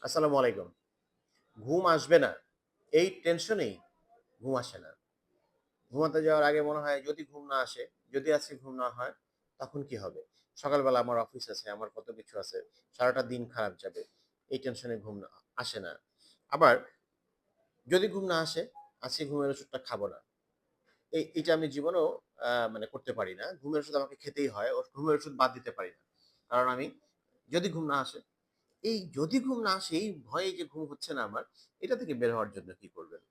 আসসালামু আলাইকুম। ঘুম আসবে না। এই টেনশনেই ঘুম আসে না। ঘুমাতে যাওয়ার আগে মনে হয় যদি ঘুম না আসে, যদি আজকে ঘুম না হয়, তখন কি হবে? সকালবেলা আমার অফিস আছে, আমার কত কিছু আছে, সারাটা দিন খারাপ যাবে। এই টেনশনে ঘুম না- আসে না। আবার যদি ঘুম না আসে, আজকে ঘুমের ওষুধটা খাব না। এই, এটা আমি জীবনেও মানে করতে পারি না। ঘুমের ওষুধ আমাকে খেতেই হয় ঘুমের ওষুধ বাদ দিতে পারি না। কারণ আমি, যদি ঘুম না আসে এই যদি ঘুম না আসে, এই ভয়ে যে ঘুম হচ্ছে না আমার, এটা থেকে বের হওয়ার জন্য কি করবেন?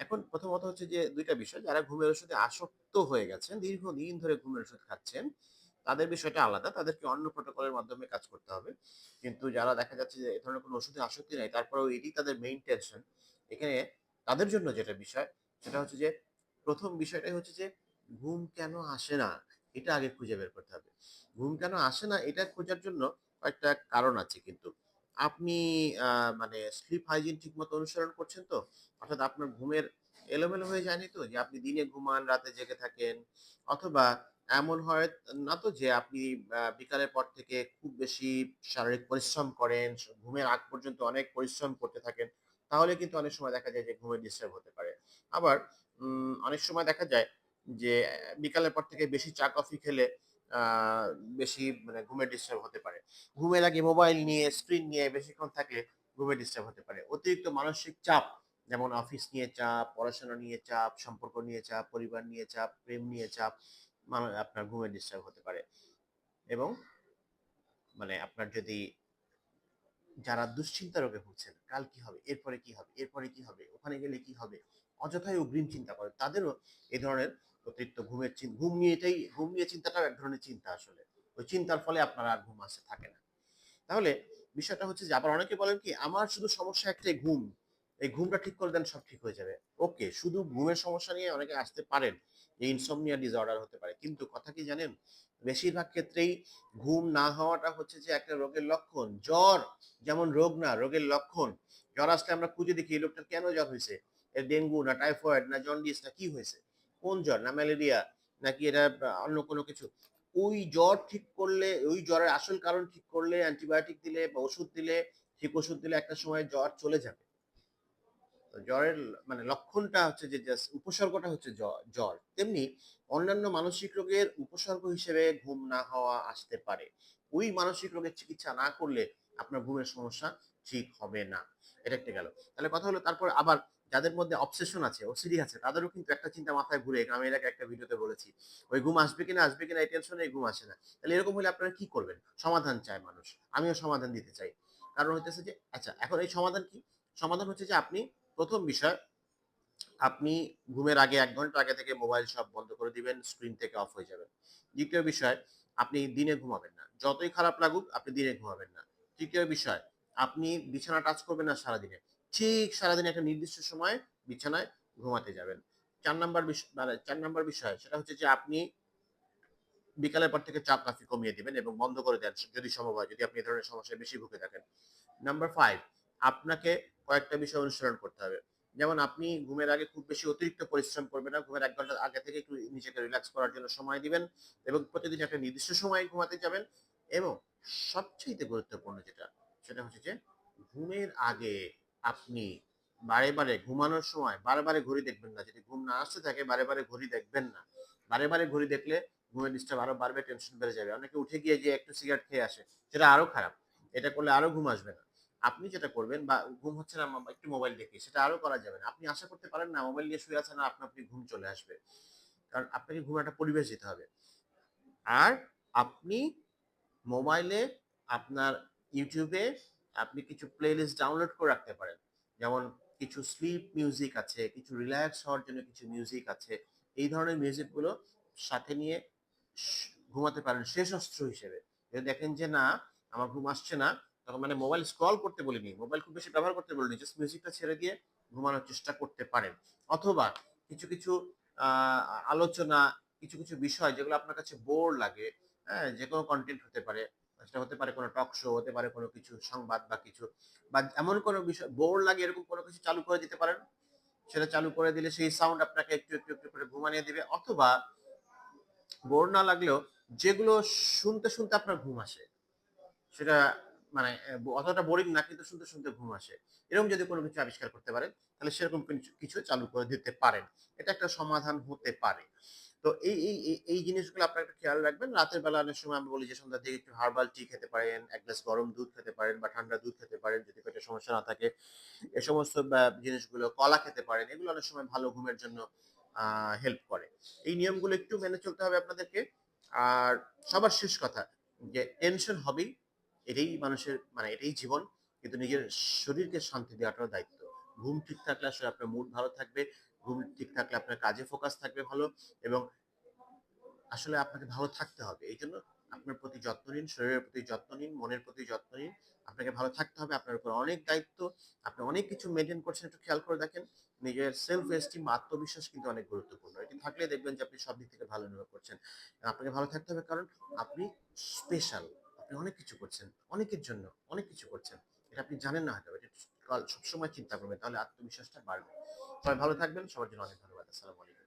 এখন প্রথমত হচ্ছে যে দুইটা বিষয়, যারা ঘুমের ওষুধে আসক্ত হয়ে গেছেন, দীর্ঘদিন ধরে ঘুমের ওষুধ খাচ্ছেন, তাদের বিষয়টা আলাদা, তাদেরকে অন্য প্রোটোকলের মাধ্যমে কাজ করতে হবে। কিন্তু যারা দেখা যাচ্ছে যে এ ধরনের কোনো ওষুধে আসক্তি নাই, তারপরেও এটি তাদের মেইন টেনশন এখানে তাদের জন্য যেটা বিষয়, সেটা হচ্ছে যে প্রথম বিষয়টাই হচ্ছে যে ঘুম কেন আসে না, এটা আগে খুঁজে বের করতে হবে। ঘুম কেন আসে না, এটা খোঁজার জন্য কয়েকটা কারণ আছে কিন্তু। আপনি মানে স্লিপ হাইজিন ঠিক মতো অনুসরণ করছেন তো? অর্থাৎ আপনার ঘুমের এলোমেলো হয়ে যায়নি তো? যে আপনি দিনে ঘুমান, রাতে জেগে থাকেন? অথবা এমন হয় না তো যে আপনি বিকালের পর থেকে খুব বেশি শারীরিক পরিশ্রম করেন ঘুমের আগ পর্যন্ত অনেক পরিশ্রম করতে থাকেন, তাহলে কিন্তু অনেক সময় দেখা যায় যে ঘুমের ডিস্টার্ব হতে পারে। আবার অনেক সময় দেখা যায় যে বিকালের পর থেকে বেশি চা, কফি খেলে বেশি মানে ঘুমের ডিস্টার্ব হতে পারে। ঘুমের আগে মোবাইল নিয়ে স্ক্রিন নিয়ে বেশিক্ষণ থাকলে ঘুমের ডিস্টার্ব হতে পারে। অতিরিক্ত মানসিক চাপ, যেমন অফিস নিয়ে চাপ, পড়াশোনা নিয়ে চাপ, সম্পর্ক নিয়ে চাপ, পরিবার নিয়ে চাপ, প্রেম নিয়ে চাপ মানে আপনার ঘুমের ডিস্টার্ব হতে পারে। এবং মানে আপনার যদি যারা দুশ্চিন্তা রোগে ভুগছেন, কাল কি হবে? এরপরে কি হবে? এরপরে কি হবে? ওখানে গেলে কি হবে? অযথায় অগ্রিম চিন্তা করে। তাদেরও এ ধরনের অতিরিক্ত ঘুমের চিন- ঘুম নিয়ে এটাই ঘুম নিয়ে চিন্তাটাও এক ধরনের চিন্তা আসলে। ওই চিন্তার ফলে আপনার আর ঘুম আসে থাকে না। তাহলে বিষয়টা হচ্ছে যে, আবার অনেকে বলেন কি, আমার শুধু সমস্যা একটাই ঘুম। এই ঘুমটা ঠিক করে দেন সব ঠিক হয়ে যাবে। ওকে শুধু ঘুমের সমস্যা নিয়ে অনেকে আসতে পারেন যে ইনসোমনিয়া ডিসঅর্ডার হতে পারে। কিন্তু কথা কি জানেন? বেশিরভাগ ক্ষেত্রেই ঘুম না হওয়াটা হচ্ছে যে, একটা রোগের লক্ষণ। জ্বর যেমন রোগ না, রোগের লক্ষণ। জ্বর আসলে আমরা খুঁজে দেখি, এই লোকটার কেন জ্বর হয়েছে? এর ডেঙ্গু না টাইফয়েড না জন্ডিস না কি হয়েছে? কোন জ্বর? না ম্যালেরিয়া, নাকি এটা অন্য কোনো কিছু? ওই জ্বর ঠিক করলে, ওই জ্বরের আসল কারণ ঠিক করলে, অ্যান্টিবায়োটিক দিলে বা ওষুধ দিলে, ঠিক ওষুধ দিলে একটা সময় জ্বর চলে যাবে। জ্বরের মানে লক্ষণটা হচ্ছে যে জাস্ট উপসর্গটা হচ্ছে জ্বর। তেমনি অন্যান্য মানসিক রোগের উপসর্গ হিসেবে ঘুম না হওয়া আসতে পারে। ওই মানসিক রোগের চিকিৎসা না করলে আপনার ঘুমের সমস্যা ঠিক হবে না। এটা একটা গেল। তাহলে কথা হলো, তারপর আবার যাদের মধ্যে অবসেশন আছে ওসিডি আছে, তাদেরও কিন্তু একটা চিন্তা মাথায় ঘুরে আমি এর একটা ভিডিওতে বলেছি, ওই ঘুম আসবে কিনা আসবে কিনা, এই টেনশনে ঘুম আসে না। তাহলে এরকম হলে আপনারা কি করবেন? সমাধান চায় মানুষ। আমিও সমাধান দিতে চাই। কারণ হইতেছে যে আচ্ছা এখন এই সমাধান কি? সমাধান হচ্ছে যে, আপনি প্রথম বিষয়, আপনি ঘুমের আগে এক ঘণ্টা আগে থেকে মোবাইল সব বন্ধ করে দিবেন স্ক্রিন থেকে অফ হয়ে যাবেন দ্বিতীয় বিষয়, আপনি দিনে ঘুমাবেন না। যতই খারাপ লাগুক, আপনি দিনে ঘুমাবেন না। তৃতীয় বিষয়, আপনি বিছানা টাচ করবেন না সারাদিনে। ঠিক সারাদিন একটা নির্দিষ্ট সময় বিছানায় ঘুমাতে যাবেন। চার নাম্বার বিষয় মানে চার নাম্বার বিষয় সেটা হচ্ছে যে আপনি বিকালের পর থেকে চাপ কাফি কমিয়ে দিবেন এবং বন্ধ করে দেন যদি সম্ভব হয়, যদি আপনি এই ধরনের সমস্যায় বেশি ভুগে থাকেন। নাম্বার ফাইভ আপনাকে কয়েকটা বিষয় অনুসরণ করতে হবে। যেমন আপনি ঘুমের আগে খুব বেশি অতিরিক্ত পরিশ্রম করবেন না, ঘুমের এক ঘণ্টা আগে থেকে একটু নিজেকে রিল্যাক্স করার জন্য সময় দিবেন এবং প্রতিদিন একটা নির্দিষ্ট সময় ঘুমাতে যাবেন এবং সবচেয়ে গুরুত্বপূর্ণ যেটা, সেটা হচ্ছে যে ঘুমের আগে আপনি বারে বারে ঘুমানোর সময় বারে বারে ঘড়ি দেখবেন না। যদি ঘুম না আসতে থাকে, বারে বারে ঘড়ি দেখবেন না। বারে বারে ঘড়ি দেখলে ঘুমের ডিস্টার্ব আরও বাড়বে টেনশন বেড়ে যাবে। অনেকে উঠে গিয়ে যে একটু সিগারেট খেয়ে আসে, সেটা আরও খারাপ। এটা করলে আরও ঘুম আসবে না। আপনি যেটা করবেন বা ঘুম হচ্ছে না একটু মোবাইল দেখি, সেটা আরও করা যাবে না। আপনি আশা করতে পারেন না মোবাইল নিয়ে শুয়ে আছেন না আপনা আপনি ঘুম চলে আসবে। কারণ আপনাকে ঘুম একটা পরিবেশ দিতে হবে। আর আপনি মোবাইলে আপনার ইউটিউবে আপনি কিছু প্লেলিস্ট ডাউনলোড করে রাখতে পারেন। যেমন কিছু স্লিপ মিউজিক আছে, কিছু রিল্যাক্স হওয়ার জন্য কিছু মিউজিক আছে। এই ধরনের মিউজিকগুলো সাথে নিয়ে ঘুমাতে পারেন শেষ অস্ত্র হিসেবে। যদি দেখেন যে না, আমার ঘুম আসছে না, তখন মানে মোবাইল স্ক্রল করতে বলিনি মোবাইল খুব বেশি ব্যবহার করতে বলিনি জাস্ট মিউজিকটা ছেড়ে দিয়ে ঘুমানোর চেষ্টা করতে পারেন। অথবা কিছু কিছু আলোচনা, কিছু কিছু বিষয় যেগুলো আপনার কাছে বোর লাগে হ্যাঁ যে কোনো কন্টেন্ট হতে পারে। সেটা হতে পারে কোনো টক শো হতে পারে কোনো কিছু সংবাদ বা কিছু। বা এমন কোনো বিষয় বোর লাগে এরকম কোনো কিছু চালু করে দিতে পারেন? সেটা চালু করে দিলে সেই সাউন্ড আপনাকে একটু একটু একটু করে ঘুমানিয়ে দিবে। অথবা বোর না লাগলেও যেগুলো শুনতে শুনতে আপনার ঘুম আসে, সেটা মানে অতটা বোরিং না, কিন্তু শুনতে শুনতে ঘুম আসে। এরকম যদি কোনো কিছু আবিষ্কার করতে পারেন, তাহলে সেরকম কিছু- চালু করে দিতে পারেন। এটা একটা সমাধান হতে পারে। তো এই এই, এই- জিনিসগুলো আপনারা একটু খেয়াল রাখবেন। রাতের বেলা অনেক সময় আমি বলি যে, সন্ধ্যার দিকে একটু হার্বাল টি খেতে পারেন, এক গ্লাস গরম দুধ খেতে পারেন বা ঠান্ডা দুধ খেতে পারেন, যদি পেটের সমস্যা না থাকে। এ সমস্ত জিনিসগুলো, কলা খেতে পারেন, এগুলো অনেক সময় ভালো ঘুমের জন্য হেল্প করে। এই নিয়মগুলো একটু মেনে চলতে হবে আপনাদেরকে। আর সবার শেষ কথা, যে টেনশন হবেই, এটাই মানুষের মানে এটাই জীবন। কিন্তু নিজের শরীরকে শান্তি দেওয়াটাও দায়িত্ব। ঘুম ঠিক থাকলে আসলে আপনার মুড ভালো থাকবে। ঘুম ঠিক থাকলে আপনার কাজে ফোকাস থাকবে ভালো এবং আসলে আপনাকে ভালো থাকতে হবে। এই জন্য আপনার প্রতি যত্ন নিন, শরীরের প্রতি যত্ন নিন, মনের প্রতি যত্ন নিন। আপনাকে ভালো থাকতে হবে, আপনার উপর অনেক দায়িত্ব। আপনি অনেক কিছু মেনটেন করছেন, একটু খেয়াল করে দেখেন, নিজের সেলফ এস্টিম আত্মবিশ্বাস কিন্তু অনেক গুরুত্বপূর্ণ। এটি থাকলে দেখবেন যে আপনি সব দিক থেকে ভালো অনুভব করছেন। আপনাকে ভালো থাকতে হবে কারণ আপনি স্পেশাল আপনি অনেক কিছু করছেন, অনেকের জন্য অনেক কিছু করছেন। এটা আপনি জানেন না হয়তো, এটা সবসময় চিন্তা করবেন, তাহলে আত্মবিশ্বাসটা বাড়বে। সবাই ভালো থাকবেন সবার জন্য অনেক ধন্যবাদ। আসসালামু আলাইকুম।